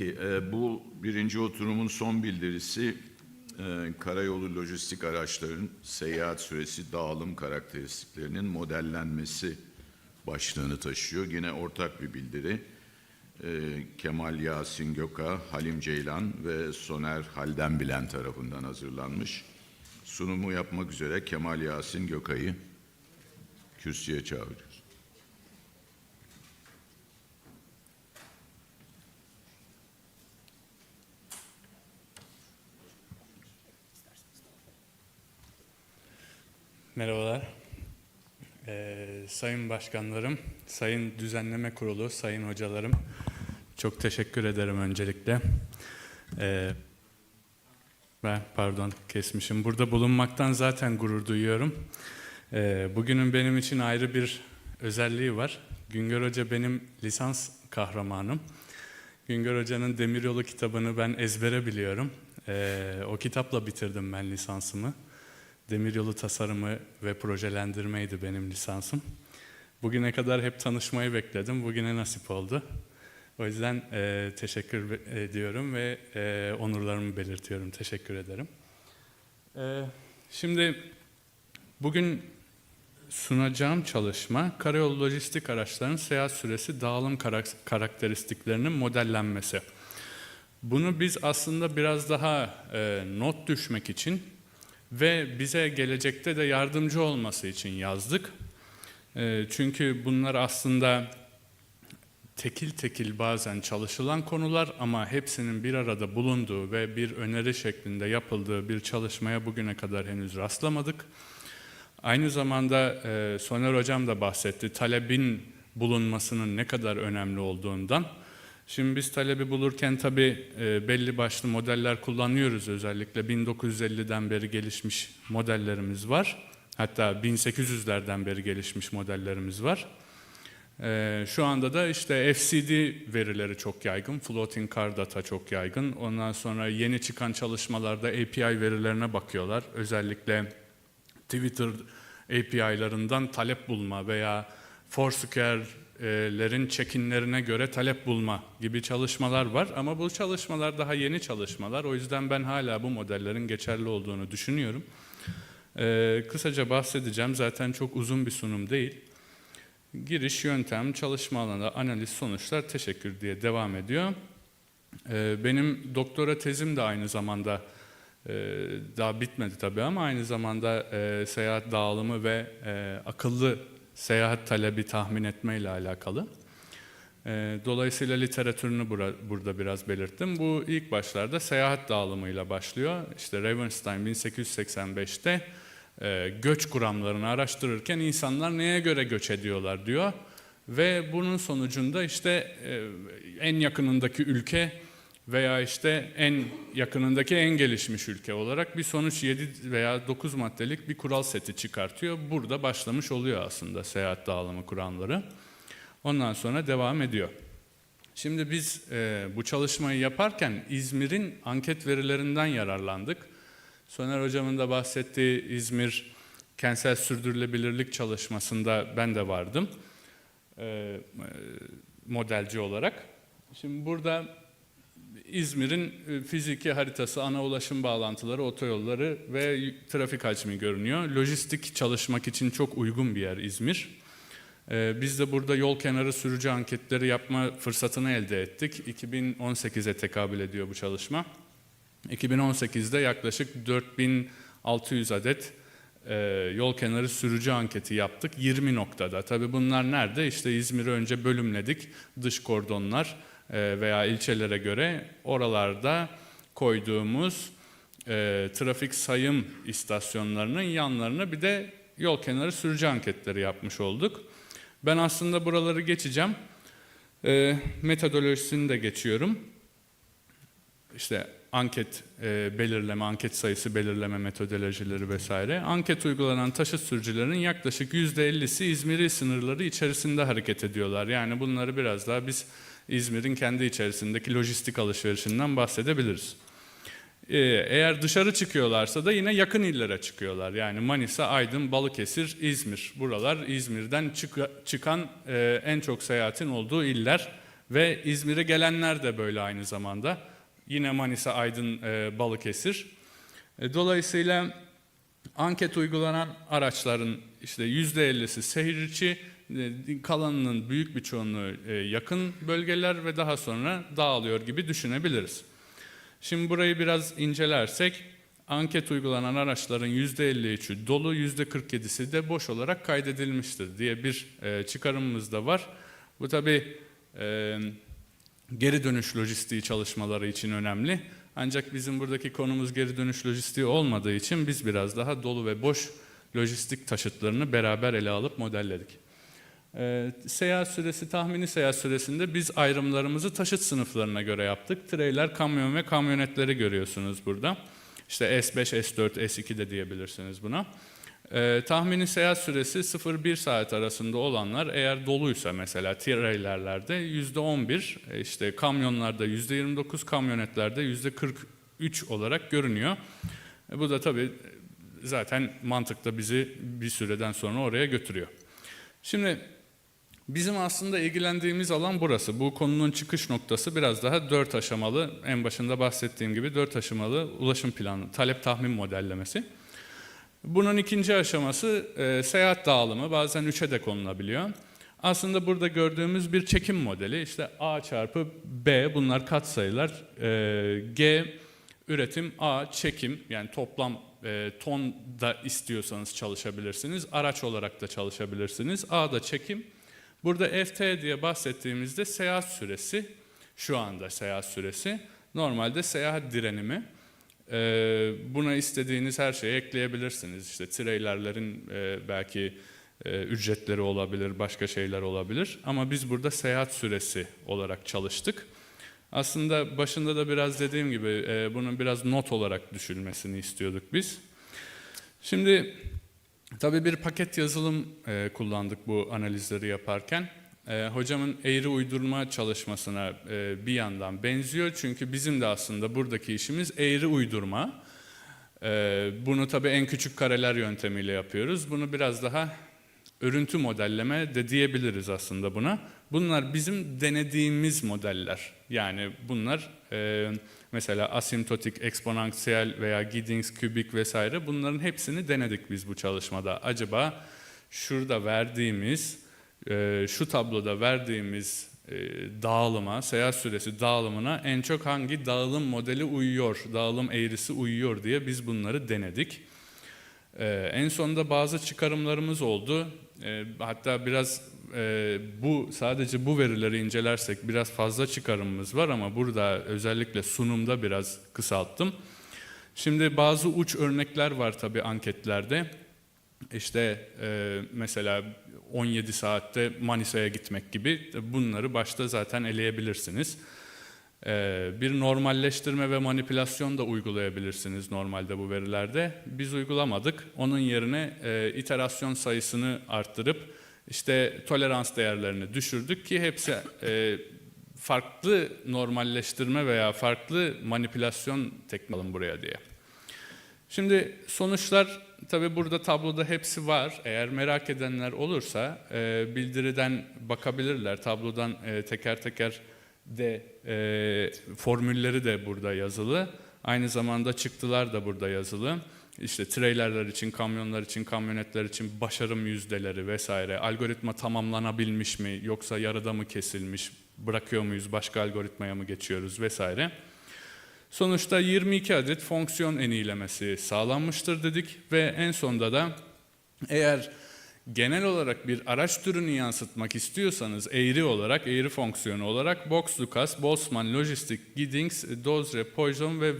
Peki e, bu birinci oturumun son bildirisi e, karayolu lojistik araçların seyahat süresi dağılım karakteristiklerinin modellenmesi başlığını taşıyor. Yine ortak bir bildiri. E, Kemal Yasin Göka, Halim Ceylan ve Soner Halden Bilen tarafından hazırlanmış. Sunumu yapmak üzere Kemal Yasin Gökay'ı kürsüye çağırıyoruz. Merhabalar. Ee, sayın başkanlarım, sayın düzenleme kurulu, sayın hocalarım, çok teşekkür ederim öncelikle. Ee, ben pardon kesmişim. Burada bulunmaktan zaten gurur duyuyorum. Ee, bugünün benim için ayrı bir özelliği var. Güngör Hoca benim lisans kahramanım. Güngör Hoca'nın Demiryolu kitabını ben ezbere biliyorum. Ee, o kitapla bitirdim ben lisansımı. Demiryolu tasarımı ve projelendirmeydi benim lisansım. Bugüne kadar hep tanışmayı bekledim. Bugüne nasip oldu. O yüzden e, teşekkür ediyorum ve e, onurlarımı belirtiyorum. Teşekkür ederim. E, şimdi bugün sunacağım çalışma karayolu lojistik araçların seyahat süresi dağılım karak- karakteristiklerinin modellenmesi. Bunu biz aslında biraz daha e, not düşmek için ve bize gelecekte de yardımcı olması için yazdık. E, çünkü bunlar aslında tekil tekil bazen çalışılan konular ama hepsinin bir arada bulunduğu ve bir öneri şeklinde yapıldığı bir çalışmaya bugüne kadar henüz rastlamadık. Aynı zamanda e, Soner Hocam da bahsetti talebin bulunmasının ne kadar önemli olduğundan. Şimdi biz talebi bulurken tabii e, belli başlı modeller kullanıyoruz özellikle 1950'den beri gelişmiş modellerimiz var. Hatta 1800'lerden beri gelişmiş modellerimiz var. E, şu anda da işte FCD verileri çok yaygın, floating car data çok yaygın. Ondan sonra yeni çıkan çalışmalarda API verilerine bakıyorlar. Özellikle Twitter API'larından talep bulma veya Foursquare'lerin check-inlerine göre talep bulma gibi çalışmalar var. Ama bu çalışmalar daha yeni çalışmalar. O yüzden ben hala bu modellerin geçerli olduğunu düşünüyorum. Ee, kısaca bahsedeceğim. Zaten çok uzun bir sunum değil. Giriş, yöntem, çalışma alanı, analiz, sonuçlar, teşekkür diye devam ediyor. Ee, benim doktora tezim de aynı zamanda e, daha bitmedi tabii ama aynı zamanda e, seyahat dağılımı ve e, akıllı seyahat talebi tahmin etme ile alakalı. E, dolayısıyla literatürünü bura- burada biraz belirttim. Bu ilk başlarda seyahat dağılımıyla başlıyor. İşte Ravenstein 1885'te e, göç kuramlarını araştırırken insanlar neye göre göç ediyorlar diyor. Ve bunun sonucunda işte e, en yakınındaki ülke veya işte en yakınındaki en gelişmiş ülke olarak bir sonuç 7 veya 9 maddelik bir kural seti çıkartıyor. Burada başlamış oluyor aslında seyahat dağılımı kuramları. Ondan sonra devam ediyor. Şimdi biz e, bu çalışmayı yaparken İzmir'in anket verilerinden yararlandık. Soner Hocam'ın da bahsettiği İzmir kentsel sürdürülebilirlik çalışmasında ben de vardım e, e, modelci olarak. Şimdi burada İzmir'in e, fiziki haritası, ana ulaşım bağlantıları, otoyolları ve trafik hacmi görünüyor. Lojistik çalışmak için çok uygun bir yer İzmir. Ee, Biz de burada yol kenarı sürücü anketleri yapma fırsatını elde ettik. 2018'e tekabül ediyor bu çalışma. 2018'de yaklaşık 4600 adet e, yol kenarı sürücü anketi yaptık 20 noktada. Tabii bunlar nerede? İşte İzmir'i önce bölümledik. Dış kordonlar e, veya ilçelere göre oralarda koyduğumuz e, trafik sayım istasyonlarının yanlarına bir de yol kenarı sürücü anketleri yapmış olduk. Ben aslında buraları geçeceğim. E, metodolojisini de geçiyorum. İşte anket e, belirleme, anket sayısı belirleme metodolojileri vesaire. Anket uygulanan taşıt sürücülerinin yaklaşık %50'si İzmir'i sınırları içerisinde hareket ediyorlar. Yani bunları biraz daha biz İzmir'in kendi içerisindeki lojistik alışverişinden bahsedebiliriz. Ee, eğer dışarı çıkıyorlarsa da yine yakın illere çıkıyorlar. Yani Manisa, Aydın, Balıkesir, İzmir. Buralar İzmir'den çık- çıkan e, en çok seyahatin olduğu iller Ve İzmir'e gelenler de böyle aynı zamanda. Yine Manisa, Aydın, e, Balıkesir. E, dolayısıyla anket uygulanan araçların işte %50'si seyirci, kalanının büyük bir çoğunluğu e, yakın bölgeler ve daha sonra dağılıyor gibi düşünebiliriz. Şimdi burayı biraz incelersek anket uygulanan araçların %53'ü dolu, %47'si de boş olarak kaydedilmiştir diye bir e, çıkarımımız da var. Bu tabii e, geri dönüş lojistiği çalışmaları için önemli. Ancak bizim buradaki konumuz geri dönüş lojistiği olmadığı için biz biraz daha dolu ve boş lojistik taşıtlarını beraber ele alıp modelledik. Ee, seyahat süresi, tahmini seyahat süresinde biz ayrımlarımızı taşıt sınıflarına göre yaptık. Trailer, kamyon ve kamyonetleri görüyorsunuz burada. İşte S5, S4, S2 de diyebilirsiniz buna. Ee, tahmini seyahat süresi 0-1 saat arasında olanlar eğer doluysa mesela trailerlerde %11, e, işte kamyonlarda %29, kamyonetlerde %43 olarak görünüyor. E, bu da tabii zaten mantıkta bizi bir süreden sonra oraya götürüyor. Şimdi bizim aslında ilgilendiğimiz alan burası. Bu konunun çıkış noktası biraz daha dört aşamalı, en başında bahsettiğim gibi dört aşamalı ulaşım planı, talep tahmin modellemesi. Bunun ikinci aşaması e, seyahat dağılımı, bazen üçe de konulabiliyor. Aslında burada gördüğümüz bir çekim modeli, işte A çarpı B, bunlar katsayılar, e, G üretim, A çekim, yani toplam e, ton da istiyorsanız çalışabilirsiniz, araç olarak da çalışabilirsiniz, A da çekim. Burada FT diye bahsettiğimizde seyahat süresi, şu anda seyahat süresi, normalde seyahat direnimi. Ee, buna istediğiniz her şeyi ekleyebilirsiniz. İşte trailerlerin e, belki e, ücretleri olabilir, başka şeyler olabilir. Ama biz burada seyahat süresi olarak çalıştık. Aslında başında da biraz dediğim gibi e, bunun biraz not olarak düşülmesini istiyorduk biz. Şimdi tabii bir paket yazılım e, kullandık bu analizleri yaparken. E, hocamın eğri uydurma çalışmasına e, bir yandan benziyor. Çünkü bizim de aslında buradaki işimiz eğri uydurma. E, bunu tabii en küçük kareler yöntemiyle yapıyoruz. Bunu biraz daha örüntü modelleme de diyebiliriz aslında buna. Bunlar bizim denediğimiz modeller. Yani bunlar e, mesela asimptotik, eksponansiyel veya Giddings, kübik vesaire bunların hepsini denedik biz bu çalışmada. Acaba şurada verdiğimiz e, şu tabloda verdiğimiz e, dağılıma, seyahat süresi dağılımına en çok hangi dağılım modeli uyuyor, dağılım eğrisi uyuyor diye biz bunları denedik. E, en sonunda bazı çıkarımlarımız oldu. E, hatta biraz e, bu sadece bu verileri incelersek biraz fazla çıkarımımız var ama burada özellikle sunumda biraz kısalttım. Şimdi bazı uç örnekler var tabii anketlerde. İşte e, mesela 17 saatte Manisa'ya gitmek gibi bunları başta zaten eleyebilirsiniz. E, bir normalleştirme ve manipülasyon da uygulayabilirsiniz normalde bu verilerde. Biz uygulamadık. Onun yerine e, iterasyon sayısını arttırıp işte tolerans değerlerini düşürdük ki hepsi e, farklı normalleştirme veya farklı manipülasyon tekniği buraya diye. Şimdi sonuçlar tabi burada tabloda hepsi var. Eğer merak edenler olursa e, bildiriden bakabilirler. Tablodan e, teker teker de e, formülleri de burada yazılı. Aynı zamanda çıktılar da burada yazılı. İşte trailerler için, kamyonlar için, kamyonetler için başarım yüzdeleri vesaire. Algoritma tamamlanabilmiş mi yoksa yarıda mı kesilmiş, bırakıyor muyuz, başka algoritmaya mı geçiyoruz vesaire. Sonuçta 22 adet fonksiyon enilemesi sağlanmıştır dedik ve en sonda da eğer genel olarak bir araç türünü yansıtmak istiyorsanız eğri olarak, eğri fonksiyonu olarak Box, Lucas, Boltzmann, Logistic, Giddings, Dozre, Poisson ve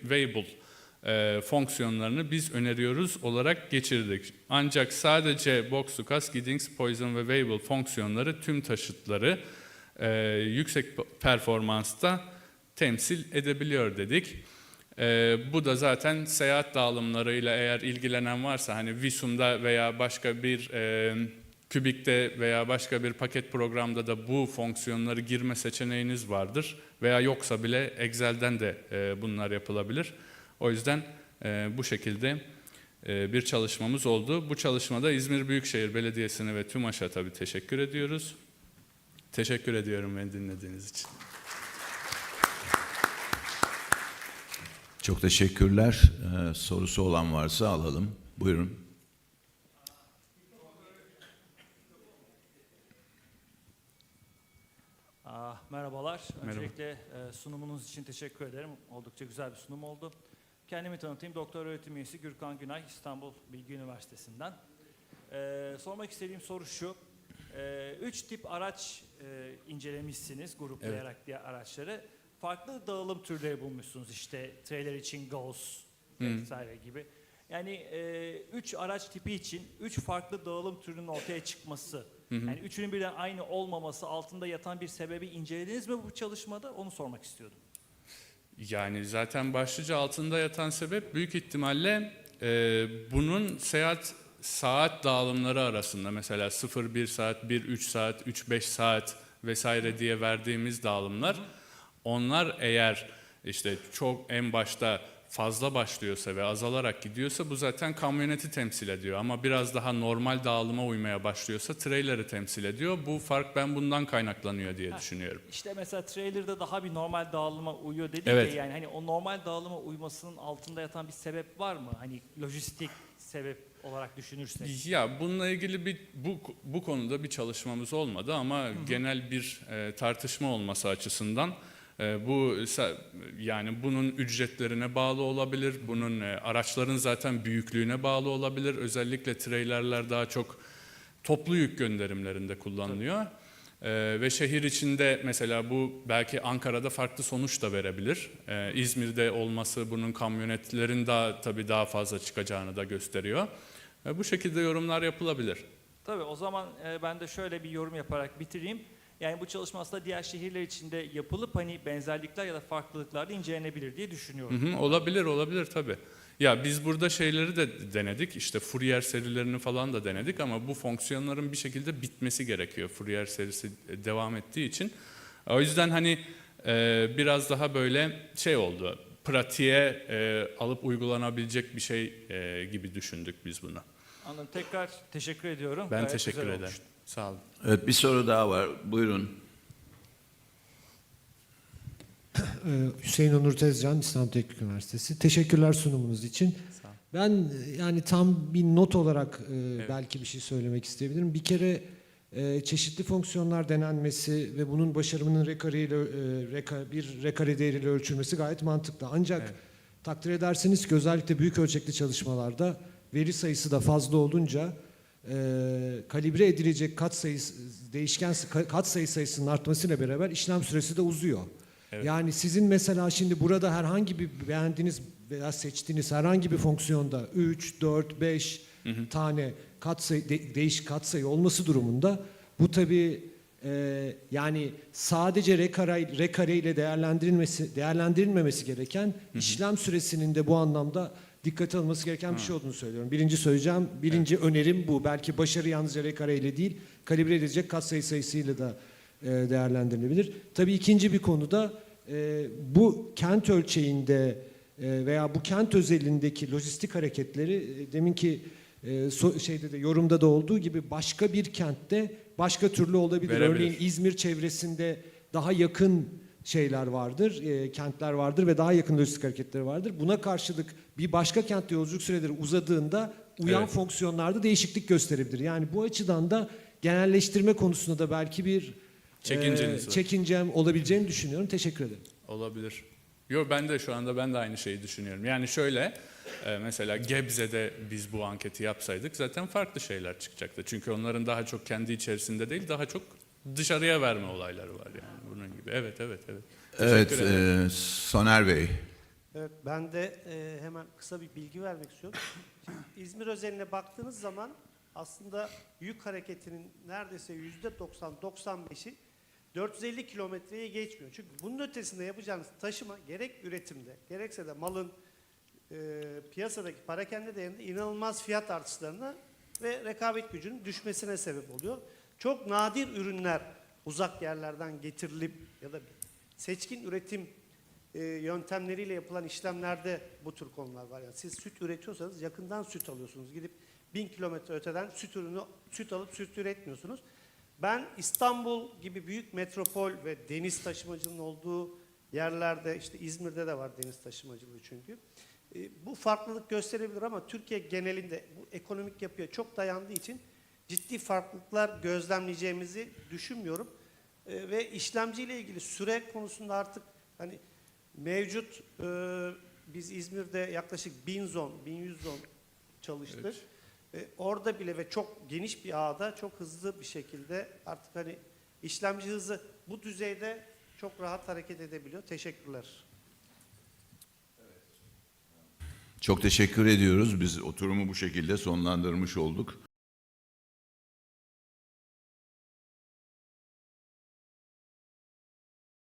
Weibull e, fonksiyonlarını biz öneriyoruz olarak geçirdik. Ancak sadece Box, Lucas, Giddings, Poisson ve Weibull fonksiyonları tüm taşıtları e, yüksek performansta temsil edebiliyor dedik. Ee, bu da zaten seyahat dağılımlarıyla eğer ilgilenen varsa hani Visum'da veya başka bir e, Kübik'te veya başka bir paket programda da bu fonksiyonları girme seçeneğiniz vardır. Veya yoksa bile Excel'den de e, bunlar yapılabilir. O yüzden e, bu şekilde e, bir çalışmamız oldu. Bu çalışmada İzmir Büyükşehir Belediyesi'ne ve TÜMAŞ'a tabii teşekkür ediyoruz. Teşekkür ediyorum beni dinlediğiniz için. Çok teşekkürler. Ee, sorusu olan varsa alalım. Buyurun. Ah, merhabalar. Merhaba. Öncelikle e, sunumunuz için teşekkür ederim. Oldukça güzel bir sunum oldu. Kendimi tanıtayım. Doktor öğretim üyesi Gürkan Günay, İstanbul Bilgi Üniversitesi'nden. E, sormak istediğim soru şu. E, üç tip araç e, incelemişsiniz gruplayarak diğer araçları. Farklı dağılım türleri bulmuşsunuz. İşte trailer için Gauss vesaire gibi. Yani e, üç araç tipi için üç farklı dağılım türünün ortaya çıkması, yani üçünün birden aynı olmaması altında yatan bir sebebi incelediniz mi bu çalışmada? Onu sormak istiyordum. Yani zaten başlıca altında yatan sebep büyük ihtimalle e, bunun seyahat saat dağılımları arasında mesela 0-1 saat, 1-3 saat, 3-5 saat vesaire diye verdiğimiz dağılımlar onlar eğer işte çok en başta fazla başlıyorsa ve azalarak gidiyorsa bu zaten kamyoneti temsil ediyor. Ama biraz daha normal dağılıma uymaya başlıyorsa trailer'ı temsil ediyor. Bu fark ben bundan kaynaklanıyor diye düşünüyorum. İşte mesela trailer'da daha bir normal dağılıma uyuyor dedik Evet. ya yani hani o normal dağılıma uymasının altında yatan bir sebep var mı? Hani lojistik sebep olarak düşünürsek. Ya bununla ilgili bir bu bu konuda bir çalışmamız olmadı ama genel bir e, tartışma olması açısından bu sa- yani bunun ücretlerine bağlı olabilir. Bunun e, araçların zaten büyüklüğüne bağlı olabilir. Özellikle trailerler daha çok toplu yük gönderimlerinde kullanılıyor. E, ve şehir içinde mesela bu belki Ankara'da farklı sonuç da verebilir. E, İzmir'de olması bunun kamyonetlerin daha tabii daha fazla çıkacağını da gösteriyor. E, Bu şekilde yorumlar yapılabilir. Tabii o zaman e, ben de şöyle bir yorum yaparak bitireyim. Yani bu çalışma aslında diğer şehirler içinde yapılıp hani benzerlikler ya da farklılıklar da incelenebilir diye Hı düşünüyorum. hı, olabilir, olabilir tabii. Ya biz burada şeyleri de denedik, işte Fourier serilerini falan da denedik ama bu fonksiyonların bir şekilde bitmesi gerekiyor Fourier serisi e, devam ettiği için. O yüzden hani e, biraz daha böyle şey oldu, pratiğe e, alıp uygulanabilecek bir şey e, gibi düşündük biz bunu. Anladım. Tekrar teşekkür ediyorum. Ben Gayet teşekkür ederim. olmuş. Sağ olun. Evet bir soru daha var. Buyurun. Ee, Hüseyin Onur Tezcan, İstanbul Teknik Üniversitesi. Teşekkürler sunumunuz için. Ben e, yani tam bir not olarak e, belki bir şey söylemek isteyebilirim. Bir kere e, çeşitli fonksiyonlar denenmesi ve bunun başarımının re kare ile, e, re ka- bir re kare değeriyle ölçülmesi gayet mantıklı. Ancak Evet. takdir edersiniz ki özellikle büyük ölçekli çalışmalarda veri sayısı da fazla olunca e, kalibre edilecek kat sayısı değişken kat sayı sayısının artmasıyla beraber işlem süresi de uzuyor. Evet. Yani sizin mesela şimdi burada herhangi bir beğendiğiniz veya seçtiğiniz herhangi bir fonksiyonda 3, 4, 5 tane katsayı de, değişik katsayı olması durumunda bu tabii e, yani sadece re kare, re kare ile değerlendirilmesi değerlendirilmemesi gereken işlem süresinin de bu anlamda dikkate alınması gereken bir şey olduğunu söylüyorum. Birinci söyleyeceğim, birinci önerim bu. Belki başarı yalnızca re kare ile değil, kalibre edilecek katsayı sayısıyla da e, değerlendirilebilir. Tabii ikinci bir konuda e, bu kent ölçeğinde e, veya bu kent özelindeki lojistik hareketleri e, deminki e, so- şeyde de yorumda da olduğu gibi başka bir kentte başka türlü olabilir. Verebilir. Örneğin İzmir çevresinde daha yakın şeyler vardır, e, kentler vardır ve daha yakın lojistik hareketleri vardır. Buna karşılık bir başka kentte yolculuk süreleri uzadığında uyan Evet. fonksiyonlarda değişiklik gösterebilir. Yani bu açıdan da genelleştirme konusunda da belki bir Çekinceniz e, var. çekincem olabileceğini düşünüyorum. Teşekkür ederim. Olabilir. Yo ben de şu anda ben de aynı şeyi düşünüyorum. Yani şöyle e, mesela Gebze'de biz bu anketi yapsaydık zaten farklı şeyler çıkacaktı. Çünkü onların daha çok kendi içerisinde değil daha çok dışarıya verme olayları var yani bunun gibi. Evet evet evet. Evet e, Soner Bey. Evet, ben de e, hemen kısa bir bilgi vermek istiyorum. Şimdi İzmir özeline baktığınız zaman aslında yük hareketinin neredeyse yüzde 90-95'i 450 kilometreye geçmiyor. Çünkü bunun ötesinde yapacağınız taşıma gerek üretimde gerekse de malın e, piyasadaki parakende değerinde inanılmaz fiyat artışlarına ve rekabet gücünün düşmesine sebep oluyor. Çok nadir ürünler uzak yerlerden getirilip ya da seçkin üretim e, yöntemleriyle yapılan işlemlerde bu tür konular var. Yani siz süt üretiyorsanız yakından süt alıyorsunuz. Gidip bin kilometre öteden süt ürünü süt alıp süt üretmiyorsunuz. Ben İstanbul gibi büyük metropol ve deniz taşımacılığının olduğu yerlerde işte İzmir'de de var deniz taşımacılığı çünkü. E, bu farklılık gösterebilir ama Türkiye genelinde bu ekonomik yapıya çok dayandığı için ciddi farklılıklar gözlemleyeceğimizi düşünmüyorum. E, ve işlemciyle ilgili süre konusunda artık hani mevcut e, biz İzmir'de yaklaşık 1000 zon, 1100 zon çalıştık. E, orada bile ve çok geniş bir ağda çok hızlı bir şekilde artık hani işlemci hızı bu düzeyde çok rahat hareket edebiliyor. Teşekkürler. Çok teşekkür ediyoruz. Biz oturumu bu şekilde sonlandırmış olduk.